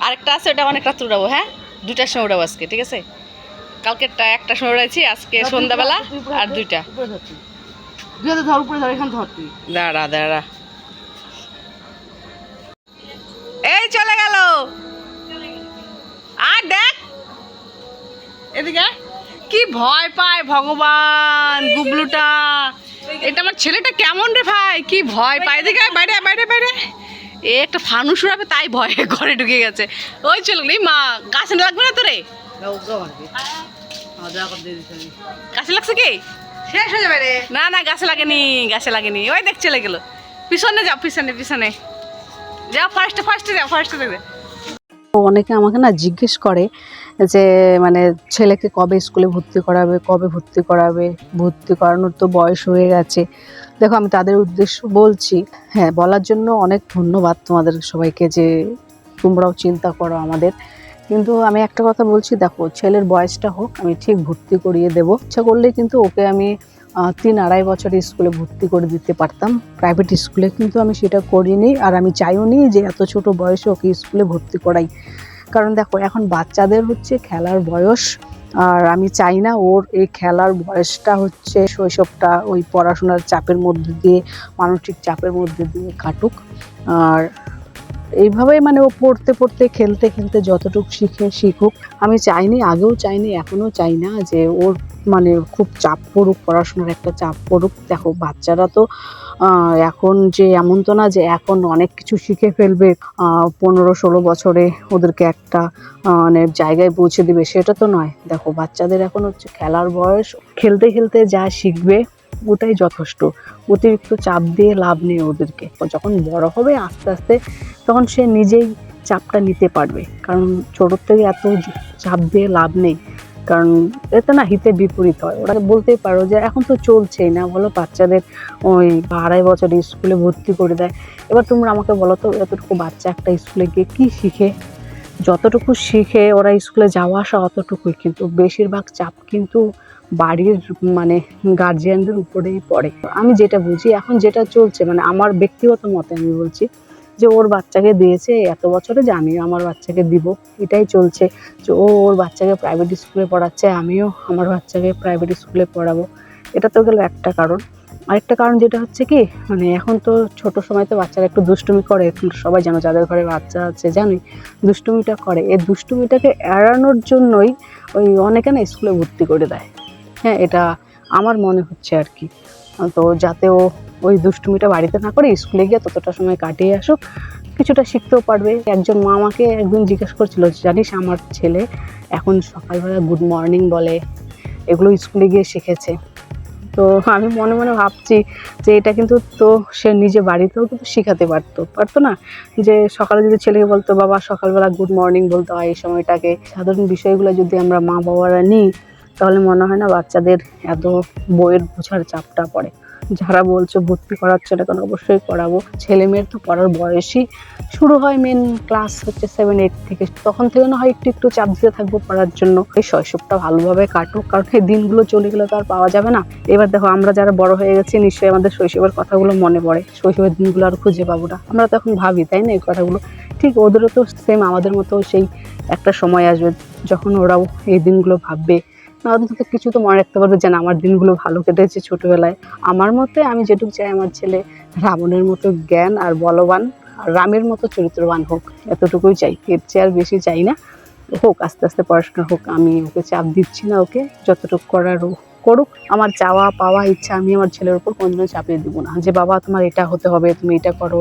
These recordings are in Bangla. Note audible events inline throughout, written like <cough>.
আরেকটা আছে ওটা অনেক রাত্রে উড়াবো হ্যাঁ? দুইটার সময় উড়াবো আজকে ঠিক আছে? কালকেরটা একটা সময় উড়াইছি আজকে সন্ধ্যাবেলা আর দুইটা। ধর তুই। দুই হাতে ধর উপরে ধর এখানে ধর তুই। দাঁড়া দাঁড়া। এই চলে গেল। আর দেখ। এদিকে কি ভয় পায় ভগবান গুবলুটা। এটা আমার ছেলেটা কেমন রে ভাই? কি ভয়? এদিকে আয়, বাইরে বাইরে বাইরে। এ একটা ফানুস উড়াবে তাই ভয় <laughs> ঘরে ঢুকে গেছে। ওই চলে মা গাছে লাগবে না তোরে? গাছে লাগছে কি? শেষ হয়ে যাবে রে। না না গাছে লাগেনি গাছে লাগেনি। ওই দেখ চলে গেল। পিছনে যাও পিছনে পিছনে। যাও ফার্স্টে ফার্স্টে যাও ফার্স্টে দেখবে। অনেকে আমাকে না জিজ্ঞেস করে যে মানে ছেলেকে কবে স্কুলে ভর্তি করাবে, কবে ভর্তি করাবে, ভর্তি করানোর তো বয়স হয়ে গেছে। দেখো, আমি তাদের উদ্দেশ্য বলছি হ্যাঁ বলার জন্য অনেক ধন্যবাদ তোমাদের সবাইকে যে তোমরাও চিন্তা করো আমাদের। কিন্তু আমি একটা কথা বলছি, দেখো, ছেলের বয়সটা হোক, আমি ঠিক ভর্তি করিয়ে দেবো। ইচ্ছা করলে কিন্তু ওকে আমি তিন আড়াই বছরের স্কুলে ভর্তি করে দিতে পারতাম। প্রাইভেট স্কুলে কিন্তু আমি সেটা করিনি আর আমি চাইও নি যে এত ছোট বয়সে ওকে স্কুলে ভর্তি করাই। কারণ দেখো, এখন বাচ্চাদের হচ্ছে খেলার বয়স আর আমি চাই না ওর এই খেলার বয়সটা হচ্ছে শৈশবটা ওই পড়াশোনার চাপের মধ্যে দিয়ে, মানসিক চাপের মধ্যে দিয়ে কাটুক। আর এইভাবেই মানে ও পড়তে পড়তে, খেলতে খেলতে যতটুকু শিখে, শিখুক, আমি চাইনি, আগেও চাইনি, এখনও চাই না যে ওর মানে খুব চাপ পড়ুক, পড়াশোনার একটা চাপ পড়ুক। দেখো, বাচ্চারা তো এখন যে এমন তো না যে এখন অনেক কিছু শিখে ফেলবে পনেরো, ষোলো বছরে ওদেরকে একটা মানে জায়গায় পৌঁছে দিবে, সেটা তো নয়। দেখো, বাচ্চাদের এখন হচ্ছে খেলার বয়স, খেলতে খেলতে যা শিখবে ওটাই যথেষ্ট। অতিরিক্ত চাপ দিয়ে লাভ নেই ওদেরকে। যখন বড় হবে আস্তে আস্তে তখন সে নিজেই চাপটা নিতে পারবে। কারণ ছোটোর থেকে এত চাপ দিয়ে লাভ নেই। কারণ এতে না হিতে বিপরীত হয়। ওরা বলতেই পারো যে এখন তো চলছেই না। বলো বাচ্চাদের ওই আড়াই বছর স্কুলে ভর্তি করে দেয়। এবার তোমরা আমাকে বলো তো এতটুকু বাচ্চা একটা স্কুলে গিয়ে কী শিখে? যতটুকু শিখে ওরা স্কুলে যাওয়া আসা অতটুকুই। কিন্তু বেশিরভাগ চাপ কিন্তু বাড়ির মানে গার্জিয়ানদের উপরেই পড়ে। আমি যেটা বুঝি, এখন যেটা চলছে মানে আমার ব্যক্তিগত মতে আমি বলছি, যে ওর বাচ্চাকে দিয়েছে এত বছরে যে আমিও আমার বাচ্চাকে দিব। এটাই চলছে। যে ও ওর বাচ্চাকে প্রাইভেট স্কুলে পড়াচ্ছে, আমিও আমার বাচ্চাকে প্রাইভেট স্কুলে পড়াবো। এটা তো গেল একটা কারণ। আরেকটা কারণ যেটা হচ্ছে কি মানে এখন তো ছোট সময় তো বাচ্চারা একটু দুষ্টুমি করে। এখন সবাই জানো, যাদের ঘরে বাচ্চা আছে, জানোই, দুষ্টুমিটা করে। এই দুষ্টুমিটাকে এড়ানোর জন্যই ওই অনেকে না স্কুলে ভর্তি করে দেয়। হ্যাঁ এটা আমার মনে হচ্ছে আর কি। তো যাতে ও ওই দুষ্টুমিটা বাড়িতে না করে স্কুলে গিয়ে ততটা সময় কাটিয়ে আসুক, কিছুটা শিখতেও পারবে। একজন মা আমাকে একদিন জিজ্ঞেস করছিল, জানিস আমার ছেলে এখন সকালবেলা গুড মর্নিং বলে, এগুলো স্কুলে গিয়ে শিখেছে। তো আমি মনে মনে ভাবছি যে এটা কিন্তু তো সে নিজে বাড়িতেও কিন্তু শেখাতে পারতো। পারতো না যে সকালে যদি ছেলেকে বলতো, বাবা, সকালবেলা গুড মর্নিং বলতে হয় এই সময়টাকে। সাধারণ বিষয়গুলো যদি আমরা মা বাবারা নিই তাহলে মনে হয় না বাচ্চাদের এত বইয়ের বোঝার চাপটা পড়ে। যারা বলছো ভর্তি করাচ্ছে না কেন? অবশ্যই করাবো। ছেলে মেয়ের তো পড়ার বয়সই শুরু হয় মেন ক্লাস হচ্ছে সেভেন এইট থেকে। তখন থেকে না হয় একটু একটু চাপ দিতে থাকব পড়ার জন্য। এই শৈশবটা ভালোভাবে কাটুক, কারণ এই দিনগুলো চলে গেলে তো আর পাওয়া যাবে না। এবার দেখো, আমরা যারা বড় হয়ে গেছি, নিশ্চয়ই আমাদের শৈশবের কথাগুলো মনে পড়ে। শৈশবের দিনগুলো আর খুঁজে পাবো না। আমরা তখন ভাবি, তাই না, এই কথাগুলো? ঠিক ওদেরও তো সেম আমাদের মতো সেই একটা সময় আসবে যখন ওরাও এই দিনগুলো ভাববে। অন্তত কিছু তো মনে রাখতে পারবে যে, না, আমার দিনগুলো ভালো কেটেছে ছোটবেলায়। আমার মতে আমি যেটুকু চাই, আমার ছেলে রাবণের মতো জ্ঞান আর বলবান, আর রামের মতো চরিত্রবান হোক, এতটুকুই চাই। এর চেয়ে আর বেশি চাই না। হোক, আস্তে আস্তে পড়াশোনা হোক, আমি ওকে চাপ দিচ্ছি না ওকে। যতটুকু করার করুক, আমার চাওয়া, পাওয়া, ইচ্ছা, আমি আমার ছেলের উপর কোনোদিনও চাপিয়ে দেবো না। যে, বাবা, তোমার এটা হতে হবে, তুমি এটা করো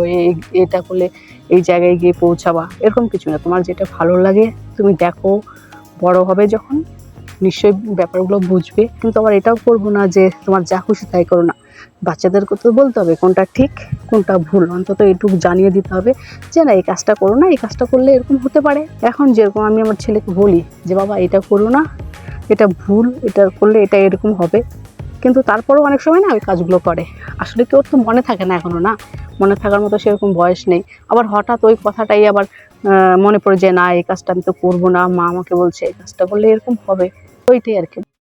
এটা করলে এই জায়গায় গিয়ে পৌঁছাবা। এরকম কিছু না। তোমার যেটা ভালো লাগে, তুমি দেখো, বড় হবে যখন নিশ্চয়ই ব্যাপারগুলো বুঝবে। কিন্তু আবার এটাও করব না যে তোমার যা খুশি তাই করো না। বাচ্চাদেরকে তো বলতে হবে কোনটা ঠিক, কোনটা ভুল। অন্তত এটুকু জানিয়ে দিতে হবে যে, না, এই কাজটা করো না, এই কাজটা করলে এরকম হতে পারে। এখন যেরকম আমি আমার ছেলেকে বলি যে, বাবা, এটা করো না, এটা ভুল, এটা করলে এটা এরকম হবে। কিন্তু তারপরেও অনেক সময় না ওই কাজগুলো করে। আসলে কি ওর তো মনে থাকে না এখনও না? মনে থাকার মতো সেরকম বয়স নেই। আবার হঠাৎ ওই কথাটাই আবার মনে পড়ে যে, না, এই কাজটা আমি তো করব না, মা আমাকে বলছে, এই কাজটা করলে এরকম হবে। ওইটাই আর কি